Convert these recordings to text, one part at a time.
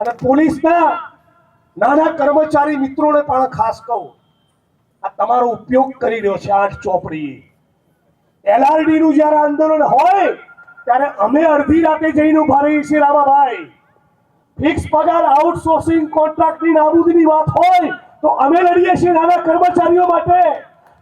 અને પોલીસના નાના કર્મચારી મિત્રોને પણ ખાસ કહું, આ તમારો ઉપયોગ કરી રહ્યો છે આઠ ચોપડી એલઆરડી નું જ્યારે આંદોલન હોય, ત્યારે અમે અડધી રાતે જઈને ઊભા રહીએ છીએ રામાભાઈ. ફિક્સ પગાર, આઉટસોર્સિંગ કોન્ટ્રાક્ટની નાબૂદીની વાત હોય, તો અમે લડીએ છીએ નાના કર્મચારીઓ માટે.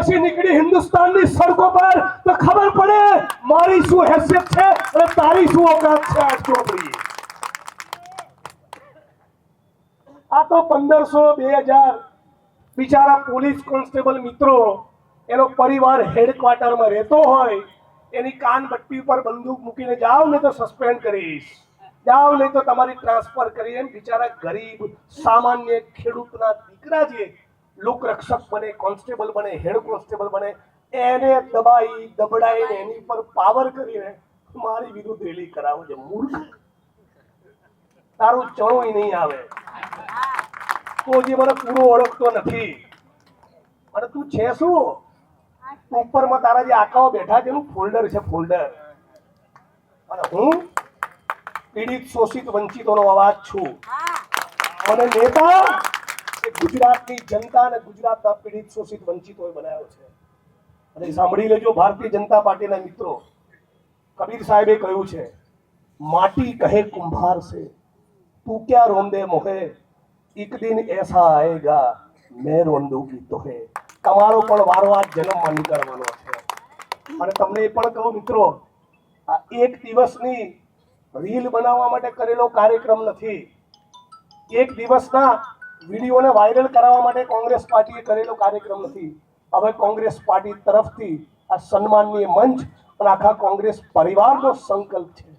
પછી નીકળી હિન્દુસ્તાનની સડકો પર તો ખબર પડે મારી શું હેસિયત છે અને તારી શું ઓકાત છે આ ચોપડી આ તો પંદરસો બે હજાર બિચારા પોલીસ કોન્સ્ટેબલ મિત્રો, એનો પરિવાર હેડક્વાર્ટરમાં રહેતો હોય, એની કાન બટ્ટી ઉપર બંદૂક મૂકીને જાઓ ને તો સસ્પેન્ડ કરીશ. જાઓ નહીં તો તમારી ટ્રાન્સફર કરી એમ બિચારા ગરીબ, સામાન્ય ખેડૂતના દીકરા જે લોકરક્ષક બને કોન્સ્ટેબલ બને હેડ કોન્સ્ટેબલ બને એને દબાઈ દબડાઈને એની પર પાવર કરીને મારી વિરુદ્ધ રેલી કરાવો છે મૂર્ખ તારું ચણોય નહીં આવે. તો હજી મને પૂરો ઓળખતો નથી. અને તું છે શું? ઉપરમાં તારા જે આકાઓ બેઠા છે એનું ફોલ્ડર છે ફોલ્ડર અને હું પીડિત શોષિત વંચિતોનો અવાજ છું. અને નેતા ગુજરાતની જનતા અને ગુજરાતના પીડિત શોષિત વંચિતોએ બનાવ્યો છે. અને સાંભળી લેજો, ભારતીય જનતા પાર્ટીના મિત્રો, કબીર સાહેબે કહ્યું છે, માટી કહે કુંભાર છે તું ક્યાં રોંદે મોહે? એક દિન એસા આએગા મેં રોંદુગી તોહે. તમારો પણ વારો આ જન્મમાં નીકળવાનો છે. અને તમને એ પણ કહું મિત્રો, આ એક દિવસની રીલ બનાવવા માટે કરેલો કાર્યક્રમ નથી. એક દિવસના વિડીયોને વાયરલ કરાવવા માટે કોંગ્રેસ પાર્ટીએ કરેલો કાર્યક્રમ નથી. હવે કોંગ્રેસ પાર્ટી તરફથી આ સન્માનનીય મંચ અને આખા કોંગ્રેસ પરિવારનો સંકલ્પ છે.